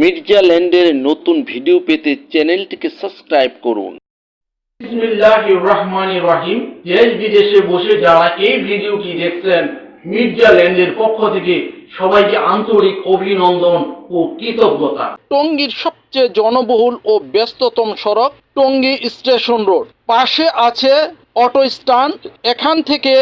মির্জা ল্যান্ডের নতুন ভিডিও পেতে চ্যানেলটিকে সাবস্ক্রাইব করুন। রাহিম। দেশ বিদেশে বসে যারা এই ভিডিওটি দেখছেন মির্জা ল্যান্ডের পক্ষ থেকে সবাইকে আন্তরিক অভিনন্দন ও কৃতজ্ঞতা। টঙ্গীর সবচেয়ে জনবহুল ও ব্যস্ততম সড়ক টঙ্গী স্টেশন রোড। পাশে আছে অটো স্ট্যান্ড। এখান থেকে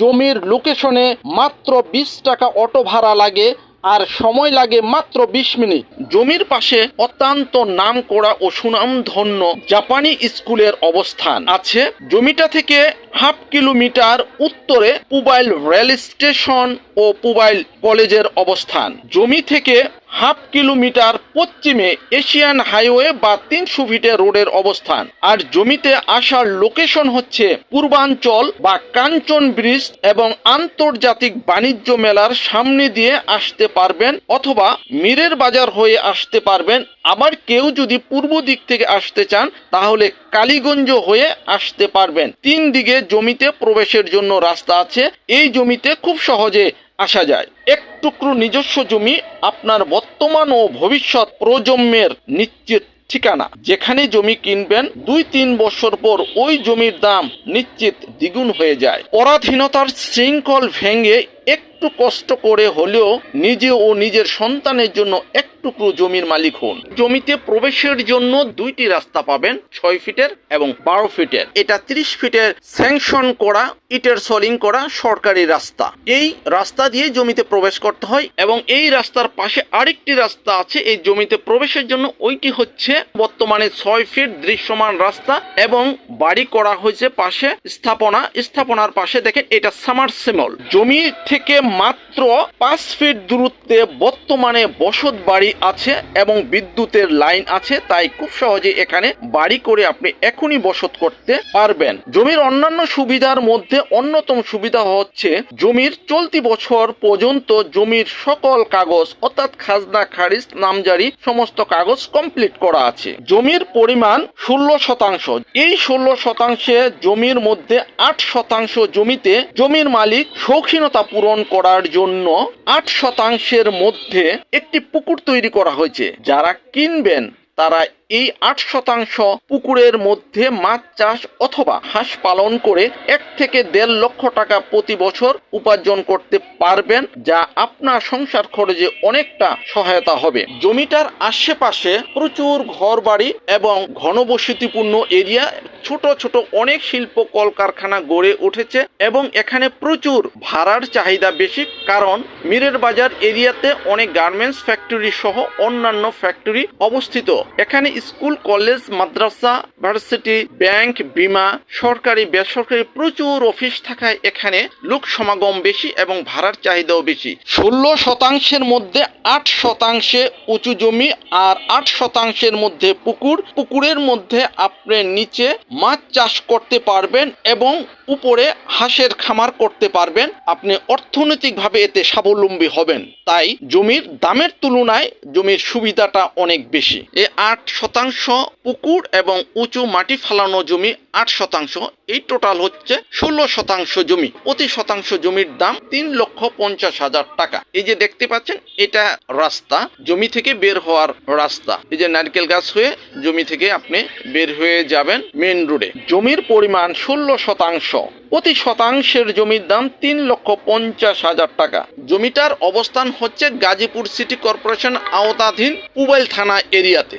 জমির লোকেশনে মাত্র বিশ টাকা অটো ভাড়া লাগে আর সময় লাগে মাত্র বিশ মিনিট। জমির পাশে অত্যন্ত নাম করা ও সুনামধন্য জাপানি স্কুলের অবস্থান আছে। জমিটা থেকে হাফ কিলোমিটার উত্তরে পুবাইল রেল স্টেশন ও পুবাইল কলেজের অবস্থান। জমি থেকে হাফ কিলোমিটার পশ্চিমে এশিয়ান হাইওয়ে বা তিনশো ফিটের রোডের অবস্থান। আর জমিতে আসার লোকেশন হচ্ছে পূর্বাঞ্চল বা কাঞ্চন ব্রিজ এবং আন্তর্জাতিক বাণিজ্য মেলার সামনে দিয়ে আসতে পারবেন অথবা মীরের বাজার হয়ে আসতে পারবেন। আবার কেউ যদি পূর্ব দিক থেকে আসতে চান, তাহলে কালীগঞ্জ হয়ে আসতে পারবেন। তিন দিকে জমিতে প্রবেশের জন্য রাস্তা আছে। এই জমিতে খুব সহজে আসা যায়। এক টুকরো নিজস্ব জমি আপনার বর্তমান ও ভবিষ্যৎ প্রজন্মের নিশ্চিত ঠিকানা। যেখানে জমি কিনবেন দুই তিন বছর পর ওই জমির দাম নিশ্চিত দ্বিগুণ হয়ে যায়। পরাধীনতার শৃঙ্খল ভেঙে একটু কষ্ট করে হলেও নিজে ও নিজের সন্তানের জন্য এক টুকরো জমির মালিক হন। জমিতে প্রবেশের জন্য দুইটি রাস্তা পাবেন, ছয় ফিটের এবং বারো ফিটের। এটা ত্রিশ ফিটের স্যাংশন করা, ইটের সলিং করা সরকারি রাস্তা। এই রাস্তা দিয়ে জমিতে প্রবেশ করতে হয় এবং এই রাস্তার পাশে আরেকটি রাস্তা আছে। এই জমিতে প্রবেশের জন্য ওইটি হচ্ছে বর্তমানে ছয় ফিট দৃশ্যমান রাস্তা এবং বাড়ি করা হয়েছে পাশে স্থাপনা। স্থাপনার পাশে দেখেন, এটা সামারসেমল। জমি থেকে মাত্র পাঁচ ফিট দূরত্বে বর্তমানে বসত বাড়ি আছে এবং বিদ্যুতের লাইন আছে, তাই খুব সহজে এখানে বাড়ি করে আপনি এখনই বসত করতে পারবেন। জমির অন্যান্য সুবিধার মধ্যে অন্যতম সুবিধা হচ্ছে জমির চলতি বছর পর্যন্ত জমির সকল কাগজ, অর্থাৎ খাজনা, খারিজ, নামজারি সমস্ত কাগজ কমপ্লিট করা আছে। জমির পরিমাণ ষোলো শতাংশ। এই ষোলো শতাংশে জমির মধ্যে আট শতাংশ জমিতে জমির মালিক শৌখিনতা পূরণ করার জন্য আট শতাংশের মধ্যে একটি পুকুর তৈরি করা হয়েছে। যারা কিনবেন তারা এই আট শতাংশ পুকুরের মধ্যে মাছ চাষ অথবা হাঁস পালন করে এক থেকে দেড় লক্ষ টাকা প্রতি বছর উপার্জন করতে পারবেন, যা আপনার সংসার খরচে অনেকটা সহায়তা হবে। জমিটার আশেপাশে প্রচুর ঘরবাড়ি এবং ঘনবসতিপূর্ণ এরিয়া, ছোট ছোট অনেক শিল্প কলকারখানা গড়ে উঠেছে এবং এখানে প্রচুর ভাড়ার চাহিদা বেশি, কারণ মিরের বাজার এরিয়াতে অনেক গার্মেন্টস ফ্যাক্টরি সহ অন্যান্য ফ্যাক্টরি অবস্থিত। এখানে স্কুল, কলেজ, মাদ্রাসা, ভার্সিটি, ব্যাংক, বিমা, সরকারি, বেসরকারি প্রচুর অফিস থাকায় এখানে লোক সমাগম বেশি এবং ভাড়ার চাহিদাও বেশি। ষোলো শতাংশের মধ্যে আট শতাংশে উঁচু জমি আর আট শতাংশের মধ্যে পুকুর। পুকুরের মধ্যে আপনি নিচে মাছ চাষ করতে পারবেন এবং উপরে হাঁসের খামার করতে পারবেন। আপনি অর্থনৈতিকভাবে এতে স্বাবলম্বী হবেন। তাই জমির দামের তুলনায় জমির সুবিধাটা অনেক বেশি। এ আট শতাংশ পুকুর এবং উঁচু মাটি ফালানো জমি আট শতাংশ, এই টোটাল হচ্ছে ষোলো শতাংশ জমি। প্রতি শতাংশ জমির দাম তিন লক্ষ পঞ্চাশ হাজার টাকা। এই যে দেখতে পাচ্ছেন, এটা রাস্তা, জমি থেকে বের হওয়ার রাস্তা। এই যে নারকেল গাছ হয়ে জমি থেকে আপনি বের হয়ে যাবেন মেন রোডে জমির পরিমাণ ষোলো শতাংশ। প্রতি শতাংশের জমির দাম তিন লক্ষ পঞ্চাশ হাজার টাকা। জমিটার অবস্থান হচ্ছে গাজীপুর সিটি কর্পোরেশন আওতাধীন পুবাইল থানা এরিয়াতে।